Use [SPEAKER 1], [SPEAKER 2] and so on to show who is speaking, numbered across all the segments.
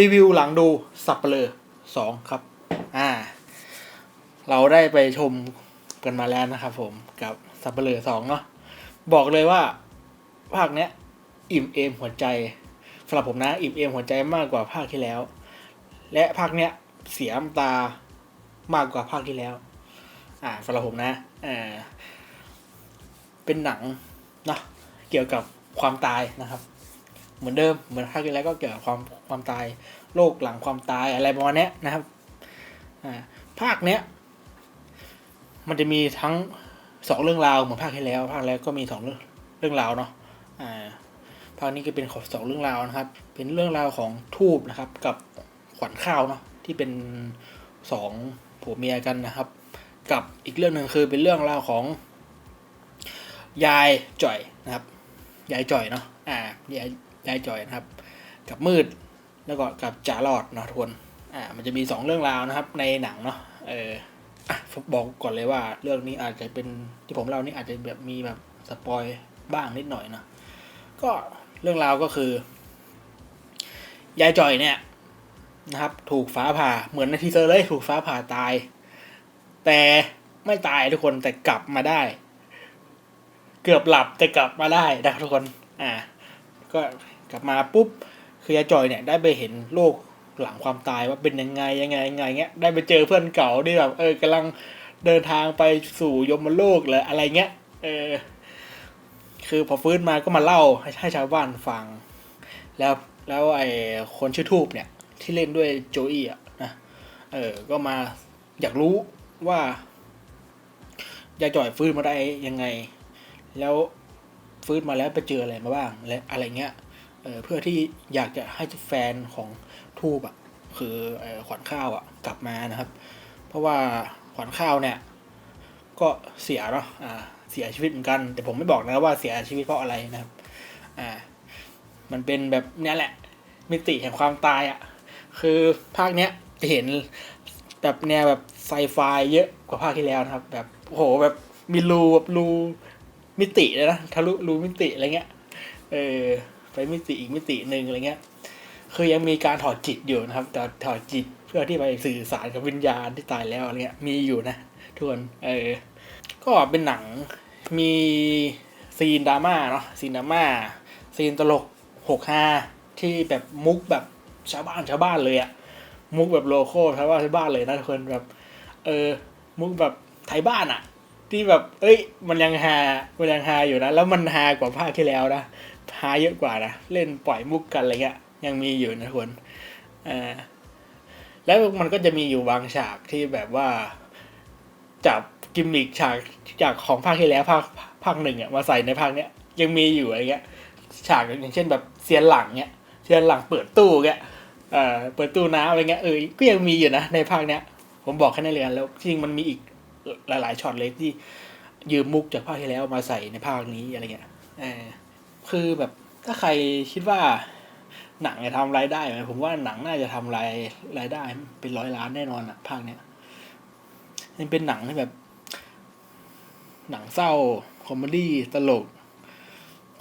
[SPEAKER 1] รีวิวหลังดูสับเปลอสองครับ อ่า เราได้ไปชมกันมาแล้วนะครับผมกับสับเปลอสองเนาะบอกเลยว่า ภาคเนี้ย อิ่มเอมหัวใจสำหรับผมนะ อิ่มเอมหัวใจมากกว่าภาคที่แล้ว และภาคเนี้ยเสียน้ำตามากกว่าภาคที่แล้ว อ่าสำหรับผมนะอ่าเป็นหนังเนาะเกี่ยวกับความตายนะครับ เหมือนเดิมเหมือนภาคที่แล้วก็เกี่ยวกับความความตายโรคหลังความตายอะไรประมาณนี้นะครับอ่าภาคเนี้ยมันจะมีทั้งสองเรื่องราวเหมือนภาคที่แล้ว ภาคแล้วก็มีสองเรื่องเรื่องราวเนาะอ่าภาคนี้ก็เป็นสองเรื่องราวนะครับ เป็นเรื่องราวของทูบนะครับ กับขวัญข้าวเนาะที่เป็นสองผัวเมียกันนะครับ กับอีกเรื่องหนึ่งคือเป็นเรื่องราวของยายจ่อยนะครับยายจ่อยเนาะอ่ายาย ยายจอยนะครับ กับมืดแล้วก็กับจ่าหลอดเนาะทุกคนอ่ามันจะมีสองเรื่องราวนะครับ ในหนังเนาะเออบอกก่อนเลยว่าเรื่องนี้อาจจะเป็นที่ผมเล่านี่อาจจะแบบมีแบบสปอยบ้างนิดหน่อยเนาะก็เรื่องราวก็คือยายจอยเนี่ยนะครับ ถูกฟ้าผ่าเหมือนในทีเซอร์เลยถูกฟ้าผ่าตาย แต่ไม่ตายทุกคนแต่กลับมาได้ เกือบหลับแต่กลับมาได้นะครับทุกคน อ่า ก็ กลับมาปุ๊บคือยายจอยเนี่ยได้ไปเห็นโลกหลังความตายว่าเป็นยังไงยังไงยังไงเงี้ยได้ไปเจอเพื่อนเก่าที่แบบเออกำลังเดินทางไปสู่ยมโลกหรืออะไรเงี้ยเออคือพอฟื้นมาก็มาเล่าให้ให้ชาวบ้านฟัง แล้วแล้วไอ้คนชื่อทูบเนี่ย ที่เล่นด้วยโจอี้อะนะเออก็มาอยากรู้ว่ายายจ่อยฟื้นมาได้ยังไง แล้วฟื้นมาแล้วไปเจออะไรมาบ้างและอะไรเงี้ย เพื่อที่อยากจะให้แฟนของทูบอะคืออขวัญข้าวอะกลับมานะครับ เพราะว่าขวัญข้าวเนี่ย ก็เสียเนาะอ่าเสียชีวิตเหมือนกัน แต่ผมไม่บอกนะว่าเสียชีวิตเพราะอะไรนะครับอ่ามันเป็นแบบเนี้ยแหละ มิติแห่งความตายอะคือภาคเนี้ยจะเห็นแบบแนวแบบไซไฟเยอะกว่าภาคที่แล้วนะครับ แบบโหแบบมีรูแบบรูมิติเลยนะทะลุรูมิติอะไรเงี้ยเออ ไปมิติอีกมิติหนึ่งอะไรเงี้ย คือยังมีการถอดจิตอยู่นะครับแต่ถอดจิตเพื่อที่ไปสื่อสารกับวิญญาณที่ตายแล้วอะไรเงี้ย มีอยู่นะทุกคนเออ ก็เป็นหนังมีซีนดราม่าเนาะซีนดราม่าซีนตลกหกห้าที่แบบมุกแบบชาวบ้านชาวบ้านเลยอะมุกแบบโลโก้ชาวบ้านชาวบ้านเลยนะทุกคนแบบ เออ มุกแบบไทยบ้านอะที่แบบ เอ้ย มันยังฮามันยังฮาอยู่นะ แล้วมันฮากว่าภาคที่แล้วนะ ฮาเยอะกว่านะ เล่นปล่อยมุกกันอะไรเงี้ยยังมีอยู่นะทุกคนอ่าแล้วมันก็จะมีอยู่บางฉากที่แบบว่าจับกิมมิคฉากจากของภาคที่แล้วภาคภาคหนึ่งอะมาใส่ในภาคเนี้ยยังมีอยู่อะไรเงี้ยฉากอย่างเช่นแบบเซียนหลังเนี้ยเซียนหลังเปิดตู้เงี้ยเอ่อเปิดตู้น้ำอะไรเงี้ยเออก็ยังมีอยู่นะในภาคเนี้ย ผมบอกแค่ในเรียนแล้วจริงมันมีอีกหลายๆช็อตเลยที่ยืมมุกจากภาคที่แล้วมาใส่ในภาคนี้อะไรเงี้ยเออ คือแบบถ้าใครคิดว่าหนังจะทำรายได้ไหมผมว่าหนังน่าจะทำรายรายได้ เป็นร้อยล้านแน่นอนอะภาคเนี้ยมันเป็นหนังที่แบบ หนังเศร้า คอมเมดี้ตลก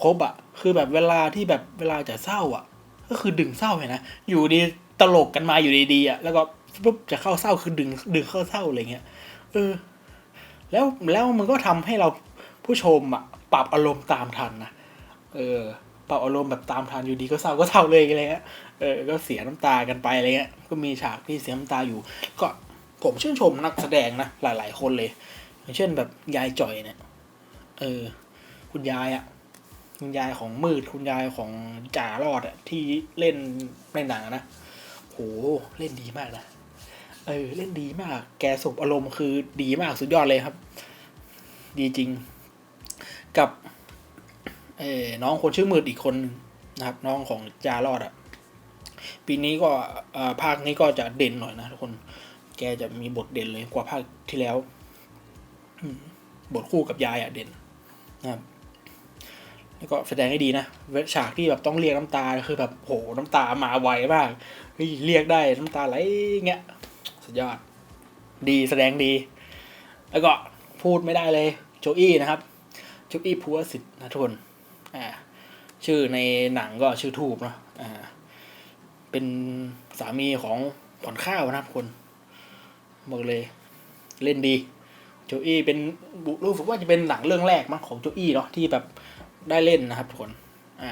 [SPEAKER 1] ครบอะคือแบบเวลาที่แบบเวลาจะเศร้าอะก็คือดึงเศร้าเห็นะอยู่ดีตลกกันมาอยู่ดีๆอะแล้วก็ปุ๊บจะเข้าเศร้าคือดึงดึงเข้าเศร้าอะไรเงี้ยเออ แล้วแล้วมันก็ทำให้เราผู้ชมอะปรับอารมณ์ตามทันนะ เออปรับอารมณ์แบบตามทันอยู่ดีก็เศร้าก็เศร้าเลยอะไรเงี้ยเออก็เสียน้ำตากันไปอะไรเงี้ยก็มีฉากที่เสียน้ำตาอยู่ ก็ผมชื่นชมนักแสดงนะหลาย ๆ คนเลยอย่างเช่นแบบยายจ่อยเนี่ย เออ คุณยายอะ่ะ คุณยายของมืด คุณยายของจ่ารอดอะ่ะ ที่เล่นในหนังนะโหเล่นดีมากนะเออ เล่นดีมาก แกสบอารมณ์คือดีมากสุดยอดเลยครับ ดีจริง กับ น้องคนชื่อมืดอีกคนนะครับ น้องของจารอดอะ่ะปีนี้ก็ภาคนี้ก็จะเด่นหน่อยนะทุกคน แกจะมีบทเด่นเลยกว่าภาคที่แล้ว บทคู่กับยายอะเด่นนะครับแล้วก็แสดงให้ดีนะฉากที่แบบต้องเรียกน้ำตาคือแบบโหน้ำตามาไวมากเรียกได้น้ำตาไหลเงี้ยสุดยอด ดีแสดงดี แล้วก็พูดไม่ได้เลยโจอี้นะครับโจอี้ภูวสิทธิ์นะทุกคน อ่าชื่อในหนังก็ชื่อทูบเนาะอ่าเป็นสามีของขวัญข้าวนะครับคนบอกเลย เล่นดีโจอี้เป็นบุรู้สึกว่าจะเป็นหนังเรื่องแรกมั้งของโจอี้เนาะที่แบบได้เล่นนะครับทุกคน อ่า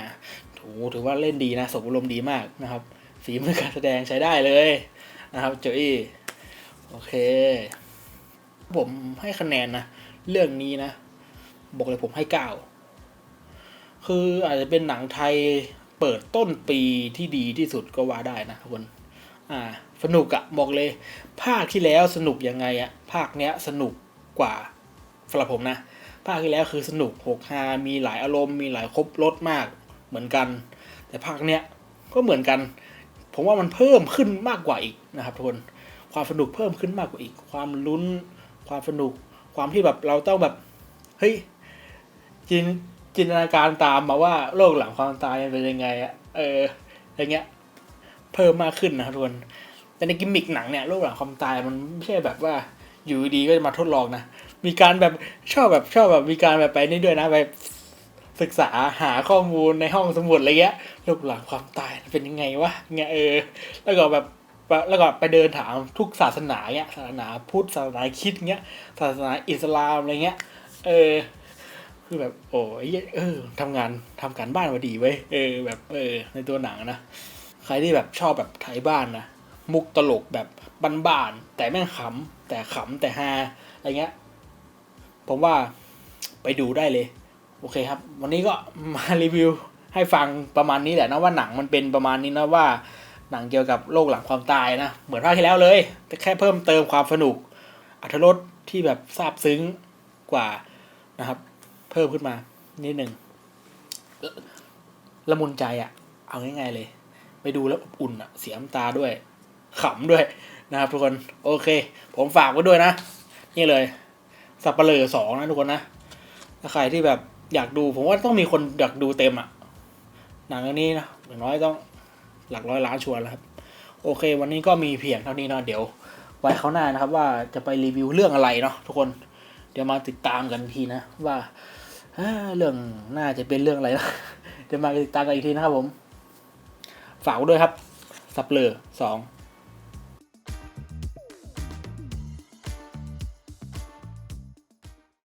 [SPEAKER 1] ถูถือว่าเล่นดีนะสมอารมณ์ดีมากนะครับฝีมือการแสดงใช้ได้เลยนะครับโจอี้โอเค ผมให้คะแนนนะ เรื่องนี้นะ บอกเลยผมให้เก้า คืออาจจะเป็นหนังไทยเปิดต้นปีที่ดีที่สุดก็ว่าได้นะทุกคน อ่า สนุกอะบอกเลย ภาคที่แล้วสนุกยังไงอะภาคเนี้ยสนุกกว่าสำหรับผมนะ ภาคที่แล้วคือสนุกหกฮามีหลายอารมณ์มีหลายครบรสมากเหมือนกัน แต่ภาคเนี้ยก็เหมือนกัน ผมว่ามันเพิ่มขึ้นมากกว่าอีกนะครับทุกคน ความสนุกเพิ่มขึ้นมากกว่าอีก ความลุ้น ความสนุก ความที่แบบเราต้องแบบ เฮ้ยจิน จินตนาการตามมาว่าโลกหลังความตายมันเป็นยังไงอะเอออย่างเงี้ย เพิ่มมากขึ้นนะทุกคนแต่ในกิมมิกหนังเนี่ยโลกหลังความตายมันไม่ใช่แบบว่าอยู่ดีก็จะมาทดลองนะ มีการแบบชอบแบบชอบแบบมีการแบบไปนี่ด้วยนะไปศึกษาหาข้อมูลในห้องสมุดอะไรเงี้ยโลกหลังความตายเป็นยังไงวะเงี้ยเออ แล้วก็แบบแล้วก็ไปเดินถามทุกศาสนาเงี้ยศาสนาพุทธศาสนาคิดเงี้ยศาสนาอิสลามอะไรเงี้ยเออ คือแบบโอ้ยเออทำงานทำการบ้านมาดีเว้ยเออแบบเออในตัวหนังนะใครที่แบบชอบแบบไทยบ้านนะมุกตลกแบบบ้านๆแต่แม่งขำแต่ขำแต่ฮาอะไรเงี้ยผมว่าไปดูได้เลย โอเคครับ วันนี้ก็มารีวิวให้ฟังประมาณนี้แหละนะว่าหนังมันเป็นประมาณนี้นะว่าหนังเกี่ยวกับโลกหลังความตายนะ เหมือนภาคที่แล้วเลย แต่แค่เพิ่มเติมความสนุกอรรถรสที่แบบซาบซึ้งกว่านะครับ เพิ่มขึ้นมา นิดหนึ่งละมุนใจอะเอาง่ายๆเลย ไปดูแล้วอบอุ่นอะเสียน้ำตาด้วยขำด้วยนะครับทุกคนโอเค ผมฝากไว้ด้วยนะ นี่เลย สับเปลือสองนะทุกคนนะถ้าใครที่แบบอยากดูผมว่าต้องมีคนอยากดูเต็มอะหนังเรื่องนี้นะอย่างน้อยต้องหลักร้อยล้านชวนแล้วครับโอเค วันนี้ก็มีเพียงเท่านี้เนาะเดี๋ยว ไว้เขาหน้านะครับ ว่าจะไปรีวิวเรื่องอะไรเนาะทุกคน เดี๋ยวมาติดตามกันทีนะว่าเรื่องน่าจะเป็นเรื่องอะไรนะเดี๋ยวมาติดตามกันอีกทีนะครับผม ฝากไว้ด้วยครับ สับเปลือสอง